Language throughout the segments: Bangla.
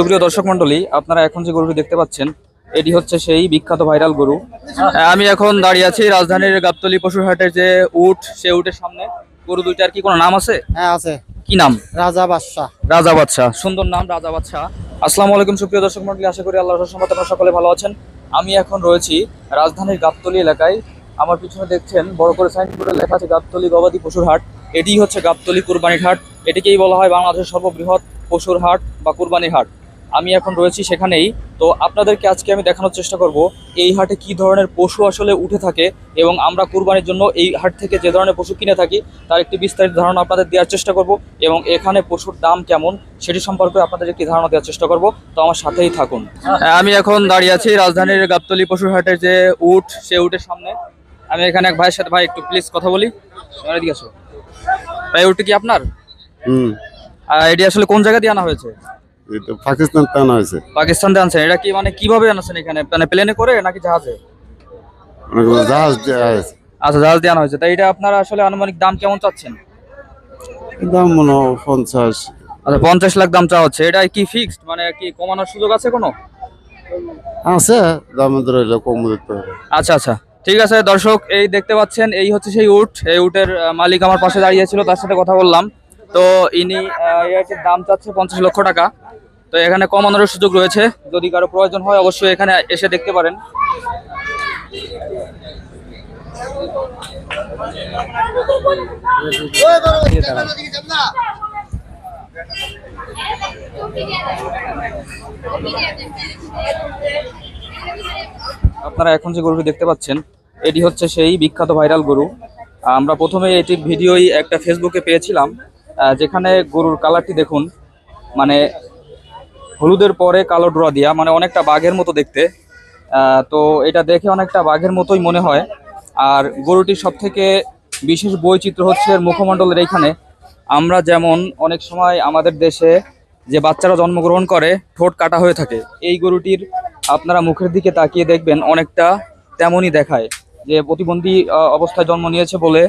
সুপ্রিয় দর্শক মন্ডলী আপনারা এখন যে গরুটি দেখতে পাচ্ছেন এটি হচ্ছে সেই বিখ্যাত ভাইরাল গরু। আমি এখন দাঁড়িয়ে আছি রাজধানীর গাবতলি পশুর হাটের যে উট সে উটের সামনে। গরু দুইটার কি কোনো নাম আছে? হ্যাঁ আছে। কি নাম? রাজা বাদশাহ। রাজা বাদশাহ। সুন্দর নাম রাজা বাদশাহ। আসসালামু আলাইকুম সুপ্রিয় দর্শক মন্ডলী আশা করি আল্লাহর রহমতে আপনারা সকলে ভালো আছেন। আমি এখন রয়েছি রাজধানীর গাবতলী এলাকায়। আমার পিছনে দেখছেন বড় করে সাইনবোর্ডে লেখা আছে গাবতলী গবাদি পশুর হাট। এটিই হচ্ছে গাবতলি কুরবানির হাট। এটিকেই বলা হয় বাংলাদেশের সর্ববৃহৎ পশুর হাট বা কুরবানির হাট। আমি এখন রয়েছি সেখানেই। তো আপনাদেরকে আজকে আমি দেখানোর চেষ্টা করব এই হাটে কি ধরনের পশু আসলে উঠে থাকে এবং আমরা কুরবানির জন্য এই হাট থেকে যে ধরনের পশু কিনে থাকি তার একটি বিস্তারিত ধারণা আপনাদের দেওয়ার চেষ্টা করব এবং এখানে পশুর দাম কেমন সেটি সম্পর্কে আপনাদের একটি ধারণা দেওয়ার চেষ্টা করব। তো আমার সাথেই থাকুন। আমি এখন দাঁড়িয়ে আছি রাজধানীর গাবতলী পশুর হাটের যে উট সে উটের সামনে। আমি এখানে এক ভাইয়ের সাথে ভাই একটু প্লিজ কথা বলি। আমার এদিকে আসো। ভাই উটটি কি আপনার? হুম। এটি আসলে কোন জায়গা দিয়ে আনা হয়েছে? এটা পাকিস্তান টানা হয়েছে। পাকিস্তান আনছেন এটা কি মানে কীভাবে আনছেন এখানে? মানে প্লেনে করে নাকি জাহাজে? অনেকগুলো জাহাজ দেয়া হয়েছে। আচ্ছা জাহাজ দিয়ে আনা হয়েছে। তাই এটা আপনারা আসলে আনুমানিক দাম কেমন চাচ্ছেন? দাম মনে হয় পঞ্চাশ। আচ্ছা পঞ্চাশ লাখ দাম চাওয়া হচ্ছে এটা কি ফিক্সড মানে কি কমানোর সুযোগ আছে কোনো? আছে দাম ধরে কম দিতে হবে। আচ্ছা আচ্ছা। ঠিক আছে দর্শক এই দেখতে পাচ্ছেন এই হচ্ছে সেই উট। এই উটের মালিক আমার পাশে দাঁড়িয়ে ছিল তার সাথে কথা বললাম। তো ইনি এই দাম চাচ্ছে পঞ্চাশ লক্ষ টাকা। তো এখানে কমানোর সুযোগ রয়েছে। যদি কারও প্রয়োজন হয়, অবশ্যই এখানে এসে দেখতে পারেন। আপনারা এখন যে গরুটি দেখতে পাচ্ছেন, এটি হচ্ছে সেই বিখ্যাত ভাইরাল গরু। আমরা প্রথমে এটির ভিডিওই একটা ফেসবুকে পেয়েছিলাম যেখানে গরুর কালারটি দেখুন মানে হলুদের পরে কালো ড্রা দিয়া মানে অনেকটা বাঘের মতো দেখতে। তো এটা দেখে অনেকটা বাঘের মতোই মনে হয়। আর গরুটির সব থেকে বিশেষ বৈচিত্র্য হচ্ছে মুখমণ্ডলের এইখানে। আমরা যেমন অনেক সময় আমাদের দেশে যে বাচ্চারা জন্মগ্রহণ করে, ঠোঁট কাটা হয়ে থাকে। এই গরুটির আপনারা মুখের দিকে তাকিয়ে দেখবেন, অনেকটা তেমনই দেখায় যে প্রতিবন্ধী অবস্থায় জন্ম নিয়েছে বলে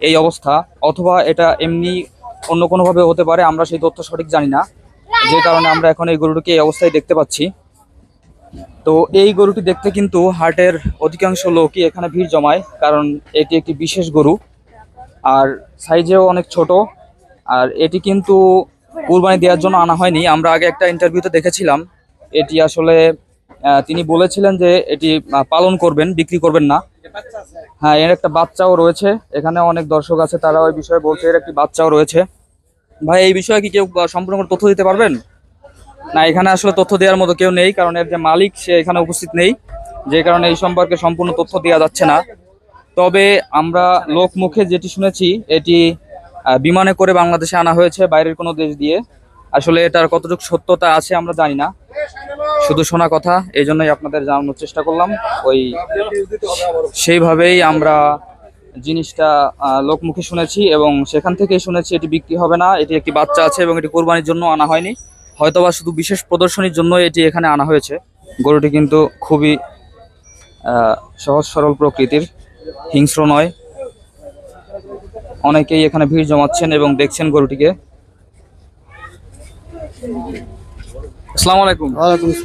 এই অবস্থা। অথবা এটা এমনি অন্য কোনোভাবে হতে পারে, আমরা সেই তথ্য সঠিক জানি না। যে কারণে আমরা এখন এই গরুটিকে এই অবস্থায় দেখতে পাচ্ছি। তো এই গরুটি দেখতে কিন্তু হাটের অধিকাংশ লোকই এখানে ভিড় জমায়, কারণ এটি একটি বিশেষ গরু, আর সাইজেও অনেক ছোট, আর এটি কিন্তু কুরবানি দেওয়ার জন্য আনা হয়নি। আমরা আগে একটা ইন্টারভিউতে দেখেছিলাম, এটি আসলে তিনি বলেছিলেন যে এটি পালন করবেন, বিক্রি করবেন না। হ্যাঁ এর একটা বাচ্চাও রয়েছে, এখানে অনেক দর্শক আছে, তারা ওই বিষয়ে বলছে এর একটি বাচ্চাও রয়েছে। ভাই, এই বিষয়ে কি কেউ সম্পূর্ণ তথ্য দিতে পারবেন? না, এখানে আসলে তথ্য দেওয়ার মতো কেউ নেই, কারণ এর যে মালিক, সে এখানে উপস্থিত নেই। যে কারণে এই সম্পর্কে সম্পূর্ণ তথ্য দেওয়া যাচ্ছে না। তবে আমরা লোক মুখে যেটি শুনেছি, এটি বিমানে করে বাংলাদেশে আনা হয়েছে, বাইরের কোনো দেশ দিয়ে। আসলে এটার কতটুকু সত্যতা আছে আমরা জানি না। শুধু শোনা কথা, এই জন্যই আপনাদের জানানোর চেষ্টা করলাম। ওই, সেইভাবেই আমরা জিনিসটা লোকমুখে শুনেছি এবং সেখান থেকেই শুনেছি এটি বিক্রি হবে না এটি একটি বাচ্চা আছে এবং এটি কোরবানির জন্য আনা হয়নি। হয়তোবা শুধু বিশেষ প্রদর্শনীর জন্য এটি এখানে আনা হয়েছে। গরুটি কিন্তু খুবই সহজ সরল প্রকৃতির হিংস্র নয়। অনেকেই এখানে ভিড় জমাচ্ছেন এবং দেখছেন গরুটিকে। আসসালামু আলাইকুম।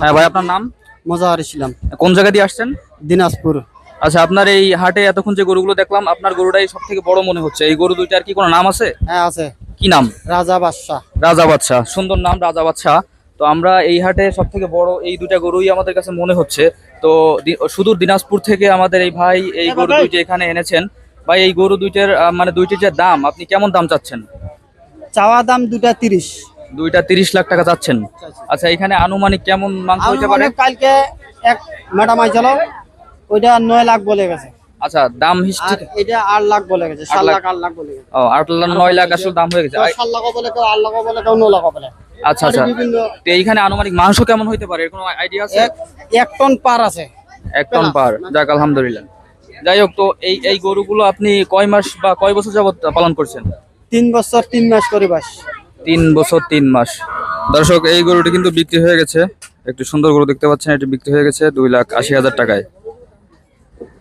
হ্যাঁ ভাই আপনার নাম? মজাহার ইসলাম। কোন জায়গা দিয়ে আসছেন? দিনাজপুর। আচ্ছা আপনার এই হাটে এতক্ষণ যে গরুগুলো দেখলাম আপনার গরুটাই সব থেকে বড় মনে হচ্ছে। এই গরু দুইটার কি কোনো নাম আছে? হ্যাঁ আছে। কি নাম? রাজা বাদশাহ রাজা বাচ্চা সুন্দর নাম রাজা বাচ্চা তো আমরা এই হাটে সব থেকে বড় এই দুইটা গরুই আমাদের কাছে মনে হচ্ছে। তো সুদূর দিনাজপুর থেকে আমাদের এই ভাই এই গরু দুইটি এখানে এনেছেন। ভাই এই গরু দুইটার মানে দুইটির যে দাম আপনি কেমন দাম চাচ্ছেন? চাওয়া দাম দুটা তিরিশ। দুইটা তিরিশ লাখ টাকা চাচ্ছেন। আচ্ছা এখানে আনুমানিক কেমন মাংস হইতে পারে? কালকে এক ম্যাডাম আইছিল। ওইটা নয় লাখ বলে গেছে। আচ্ছা দাম হিস্ট্রি এটা আট লাখ বলে গেছে সাত লাখ। লাখ। আট লাখ বলে গেছে। ও আট লাখ নয় লাখ আসলে দাম হয়ে গেছে। সাত লাখ বলে কেউ আট লাখ বলে কেউ ন লাখ বলে। আচ্ছা আচ্ছা। তো এইখানে আনুমানিক মাংস কেমন হইতে পারে? এর কোনো আইডিয়া আছে? এক টন পার আছে। এক টন পার। যাক আলহামদুলিল্লাহ। যাই হোক তো এই এই গরুগুলো আপনি কয় মাস বা কয় বছর যাবত পালন করছেন? তিন বছর তিন মাস করে বাস। তিন বছর তিন মাস। দর্শক এই গরুটি কিন্তু বিক্রি হয়ে গেছে। একটু সুন্দর গরু দেখতে পাচ্ছেন এটি বিক্রি হয়ে গেছে দুই লাখ আশি হাজার টাকায়।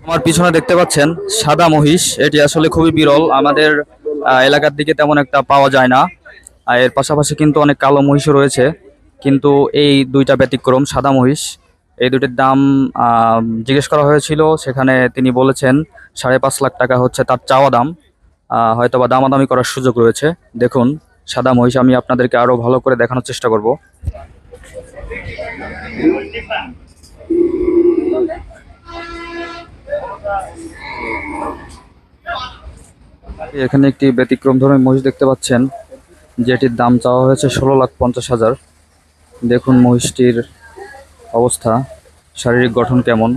আমার পিছনে দেখতে পাচ্ছেন সাদা মহিষ। এটি আসলে খুবই বিরল। আমাদের এলাকার দিকে তেমন একটা পাওয়া যায় না। এর পাশাপাশি কিন্তু অনেক কালো মহিষও রয়েছে। কিন্তু এই দুইটা ব্যতিক্রম সাদা মহিষ। এই দুটির দাম জিজ্ঞেস করা হয়েছিল। সেখানে তিনি বলেছেন সাড়ে পাঁচ লাখ টাকা হচ্ছে তার চাওয়া দাম। আহ, হয়তোবা দামাদামি করার সুযোগ রয়েছে। দেখুন সাদা মহিষ আমি আপনাদেরকে আরও ভালো করে দেখানোর চেষ্টা করব। এখানে একটি ব্যতিক্রম ধরনের মহিষ দেখতে পাচ্ছেন, যেটির দাম চাওয়া হয়েছে ষোলো লাখ পঞ্চাশ হাজার। দেখুন মহিষটির অবস্থা, শারীরিক গঠন কেমন।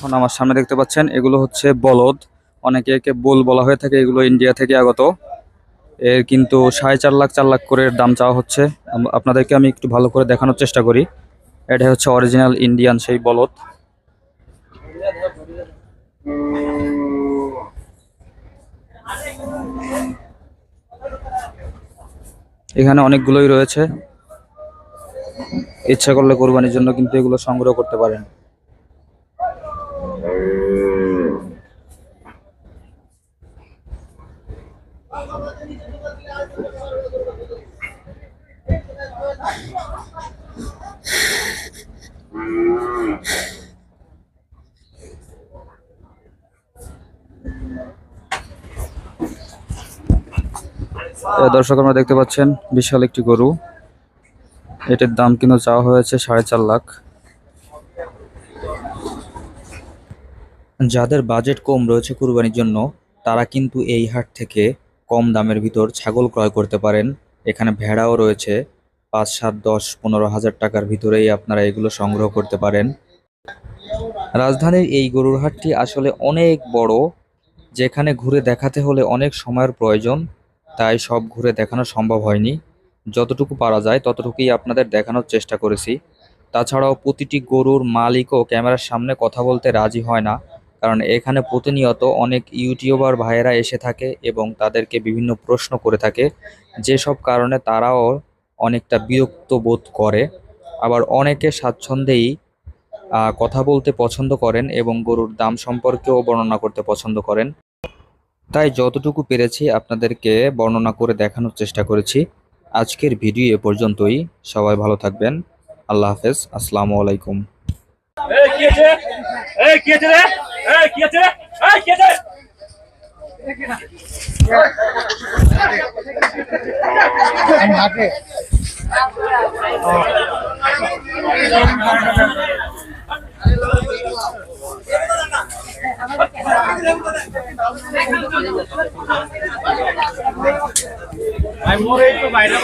এখন আমার সামনে দেখতে পাচ্ছেন, এগুলো হচ্ছে বলদ। অনেকে একে বোল বলা হয়ে থাকে, এগুলো ইন্ডিয়া থেকে আগত। এর কিন্তু সাড়ে চার লাখ চার লাখ করে দাম চাওয়া হচ্ছে। আপনাদেরকে আমি একটু ভালো করে দেখানোর চেষ্টা করি। এটা হচ্ছে অরিজিনাল ইন্ডিয়ান সেই বলদ। এখানে অনেকগুলোই রয়েছে। ইচ্ছা করলে কোরবানির জন্য কিন্তু এগুলো সংগ্রহ করতে পারেন। দর্শক আমরা দেখতে পাচ্ছেন, বিশাল একটি গরু। এটার দাম কিন্তু চাওয়া হয়েছে সাড়ে চার লাখ। যাদের বাজেট কম রয়েছে কুরবানির জন্য, তারা কিন্তু এই হাট থেকে কম দামের ভিতর ছাগল ক্রয় করতে পারেন। এখানে ভেড়াও রয়েছে, পাঁচ, সাত, দশ, পনেরো হাজার টাকার ভিতরেই আপনারা এগুলো সংগ্রহ করতে পারেন। রাজধানীর এই গরুর হাটটি আসলে অনেক বড়, যেখানে ঘুরে দেখাতে হলে অনেক সময়ের প্রয়োজন। তাই সব ঘুরে দেখানো সম্ভব হয়নি। যতটুকু পারা যায়, ততটুকুই আপনাদের দেখানোর চেষ্টা করেছি। তাছাড়াও প্রতিটি গরুর মালিকও ক্যামেরার সামনে কথা বলতে রাজি হয় না, কারণ এখানে প্রতিনিয়ত অনেক ইউটিউবার ভাইয়েরা এসে থাকে এবং তাদেরকে বিভিন্ন প্রশ্ন করে থাকে। যেসব কারণে তারাও অনেকটা বিরক্ত বোধ করে। আবার অনেকে স্বাচ্ছন্দ্যেই কথা বলতে পছন্দ করেন এবং গরুর দাম সম্পর্কেও বর্ণনা করতে পছন্দ করেন। তাই যতটুকু পেরেছি আপনাদেরকে বর্ণনা করে দেখানোর চেষ্টা করেছি। আজকের ভিডিও এ পর্যন্তই। সবাই ভালো থাকবেন। আল্লাহ হাফেজ। আসসালামু আলাইকুম। এই আছে এই মোরে একটু বাইরে